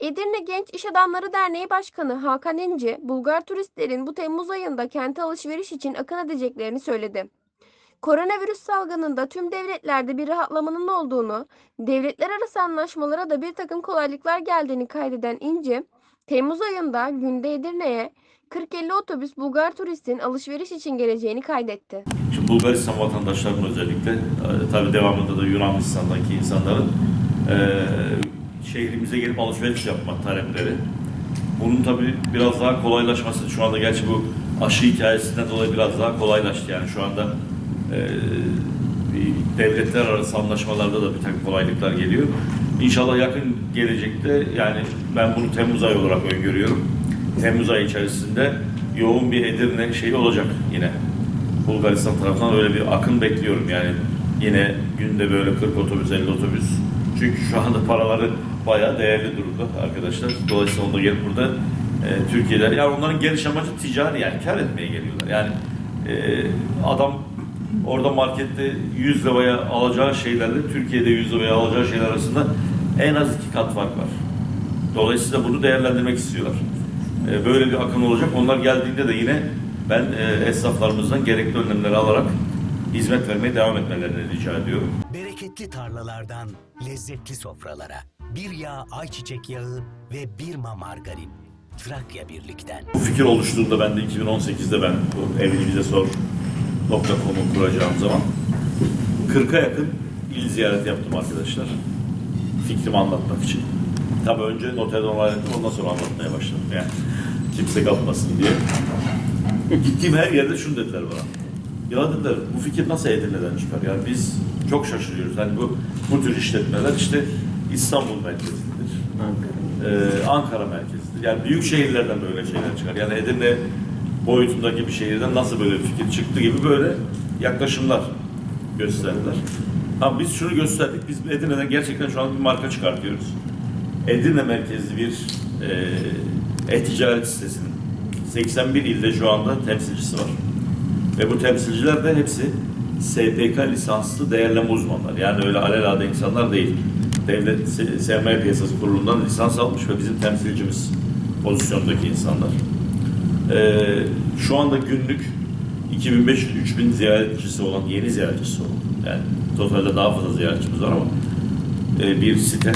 Edirne Genç İş Adamları Derneği Başkanı Hakan İnci, Bulgar turistlerin bu Temmuz ayında kente alışveriş için akın edeceklerini söyledi. Koronavirüs salgınında tüm devletlerde bir rahatlamanın olduğunu, devletler arası anlaşmalara da bir takım kolaylıklar geldiğini kaydeden İnci, Temmuz ayında günde Edirne'ye 40-50 otobüs Bulgar turistin alışveriş için geleceğini kaydetti. Şimdi Bulgaristan vatandaşlarının özellikle, e, tabii devamında da Yunanistan'daki insanların e, şehrimize gelip alışveriş yapma talepleri. Bunun tabii biraz daha kolaylaşması, şu anda gerçi bu aşı hikayesinden dolayı biraz daha kolaylaştı. Yani şu anda e, devletler arası anlaşmalarda da bir takım kolaylıklar geliyor. İnşallah yakın gelecekte yani ben bunu Temmuz ayı olarak öngörüyorum. Temmuz ayı içerisinde yoğun bir Edirne şeyi olacak yine. Bulgaristan tarafından öyle bir akın bekliyorum yani. Yine günde böyle 40 otobüs, 50 otobüs. Çünkü şu anda paraları bayağı değerli durumda arkadaşlar. Dolayısıyla onlar gelip burada e, Türkiye'de, yani onların geliş amacı ticari yani kar etmeye geliyorlar. Yani e, adam orada markette 100 liraya alacağı şeylerle Türkiye'de 100 liraya alacağı şeyler arasında en az iki kat fark var. Dolayısıyla bunu değerlendirmek istiyorlar. E, Böyle bir akım olacak. Onlar geldiğinde de yine ben e, esnaflarımızdan gerekli önlemleri alarak hizmet vermeye devam etmelerini rica ediyorum. Bereketli tarlalardan lezzetli sofralara. Bir yağ ayçiçek yağı ve bir ma margarin. Trakya Birlik'ten. Bu fikir oluştuğunda ben de 2018'de ben bu evini bize sor .com'u kuracağım zaman 40'a yakın il ziyareti yaptım arkadaşlar. Fikrimi anlatmak için. Tabii önce noterden onaylattım ondan sonra anlatmaya başladım. Yani kimse kapmasın diye. Gittiğim her yerde şunu dediler bana. Ya dediler bu fikir nasıl Edirne'den çıkar? Yani biz çok şaşırıyoruz. Hani bu bu tür işletmeler işte İstanbul merkezidir. Ee, Ankara merkezidir. Yani büyük şehirlerden böyle şeyler çıkar. Yani Edirne boyutundaki bir şehirden nasıl böyle bir fikir çıktı gibi böyle yaklaşımlar gösterdiler. Ama biz şunu gösterdik. Biz Edirne'den gerçekten şu an bir marka çıkartıyoruz. Edirne merkezli bir e, e-ticaret sitesinin 81 ilde şu anda temsilcisi var. Ve bu temsilciler de hepsi SPK lisanslı değerleme uzmanları. Yani öyle alelade insanlar değil. Devlet Sermaye Piyasası Kurulu'ndan lisans almış ve bizim temsilcimiz pozisyondaki insanlar. Ee, şu anda günlük 2500-3000 ziyaretçisi olan, yeni ziyaretçisi olan, yani totalde daha fazla ziyaretçimiz var ama e, bir site